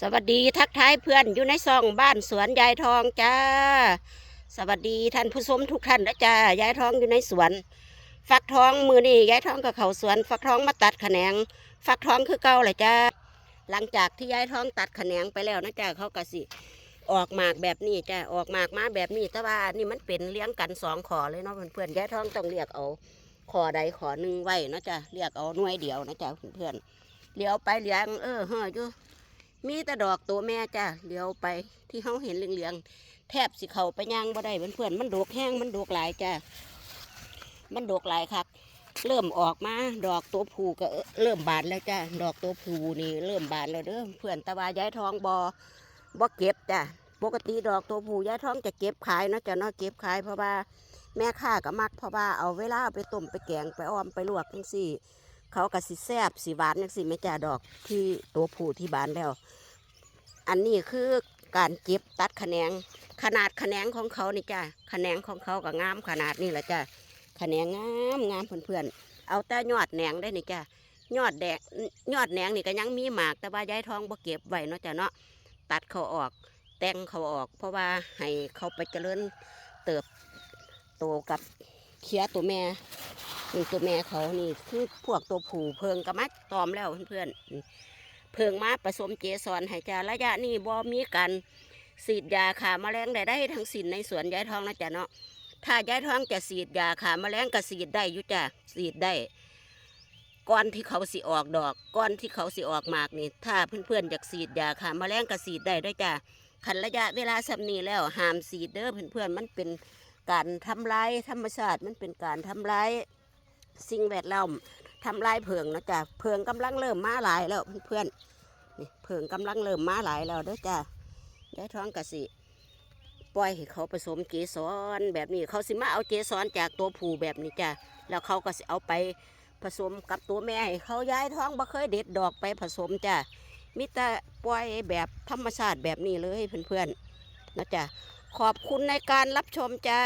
สวัสดีทักทายเพื่อนอยู่ในซองบ้านสวนยายทองจ้า สวัสดีท่านผู้ชมทุกท่านนะจ้ายายทองอยู่ในสวน ฟักทองมือนี่ยายทองกับเขาสวน ฟักทองมาตัดแขนง ฟักทองคือเก่าเลยจ้า หลังจากที่ยายทองตัดแขนงไปแล้วนะจ้าเขาก็สิ ออกหมากแบบนี้จ้าออกหมากมาแบบนี้แต่ว่านี่มันเป็นเลี้ยงกันสองขอเลยเนาะเพื่อนๆยายทองต้องเรียกเอาขอใดขอหนึ่งไว้นะจ้าเรียกเอาหน่วยเดียวนะจ้าเพื่อนๆเลี้ยวไปเลี้ยงเออเฮ้อยู่ มีแต่ดอกตัวแม่จ้าเลี้ยวไปที่เขาเห็นเหลืองๆแทบสิเขาไปย่างบ่ได้เพื่อนๆมันดกแห้งมันดกหลายจ้ามันดกหลายครับ เริ่มออกมาดอกตัวผูก็เริ่มบานแล้วจ้าดอกตัวผูนี่เริ่มบานแล้วเด้อเพื่อนตะวาย้ายทองบอบ่เก็บจ้าปกติดอกตัวผูย้ายทองจะเก็บขายเนาะจ้าเนาะเก็บขายเพราะว่าแม่ค้าก็มักเพราะว่าเอาเวลาเอาไปต้มไปแกงไปอ้อมไปลวกจังซี่ เขาก็สิแซบสิหวานจังซี่แม่จ้าดอกที่ตัวผู้ที่บานแล้ว อันนี้คือการเก็บตัดแขนง ขนาดแขนงของเขานี่จ้าแขนงของเขาก็งามขนาดนี้แหละจ้าแขนงงามงามเพื่อนๆเอาแต่ยอดแหนงได้นี่จ้ายอดแดงยอดแหนงนี่ก็ยังมีหมาก แต่ว่ายายทองบ่เก็บไว้เนาะจ้าเนาะตัดเขาออก แต่งเขาออก เพราะว่าให้เขาไปเจริญเติบโตกับเคียตัวแม่ นี่ตัวแม่เขานี่คือพวกตัวผูเพิงกระมัดตอมแล้วเพื่อนๆเพิงมาผสมเกสรให้จ้าระยะนี้บ่มีการฉีดยาขาแมลงใดๆทั้งสินในสวนยายทองนะจ๊ะเนาะถ้ายายทองจะฉีดยาขาแมลงก็ฉีดได้อยู่จ้ะฉีดได้ก่อนที่เขาสิออกดอกก่อนที่เขาสิออกหมากนี่ ถ้าเพื่อนๆอยากฉีดยาขาแมลงก็ฉีดได้ด้วยจ้ะขันระยะเวลาสำนีแล้วห้ามฉีดเด้อเพื่อนๆมันเป็นการทำลายธรรมชาติมันเป็นการทำลาย สิ่งแวดล้อมทำลายเพิงนะจ๊ะเพิงกำลังเริ่มมาหลายแล้วเพื่อนๆนี่เพิงกำลังเริ่มมาหลายแล้วเด้อจ้ะยายท้องกะสิปล่อยให้เขาผสมเกสรแบบนี้ เขาสิมาเอาเกสรจากตัวผู้แบบนี้จ้ะแล้วเขาก็สิเอาไปผสมกับตัวแม่ให้เขาย้ายท้องบ่เคยเด็ดดอกไปผสมจ้ะมิต่ปล่อยแบบธรรมชาติแบบนี้เลยเพื่อนๆนะจ๊ะขอบคุณในการรับชมจ้า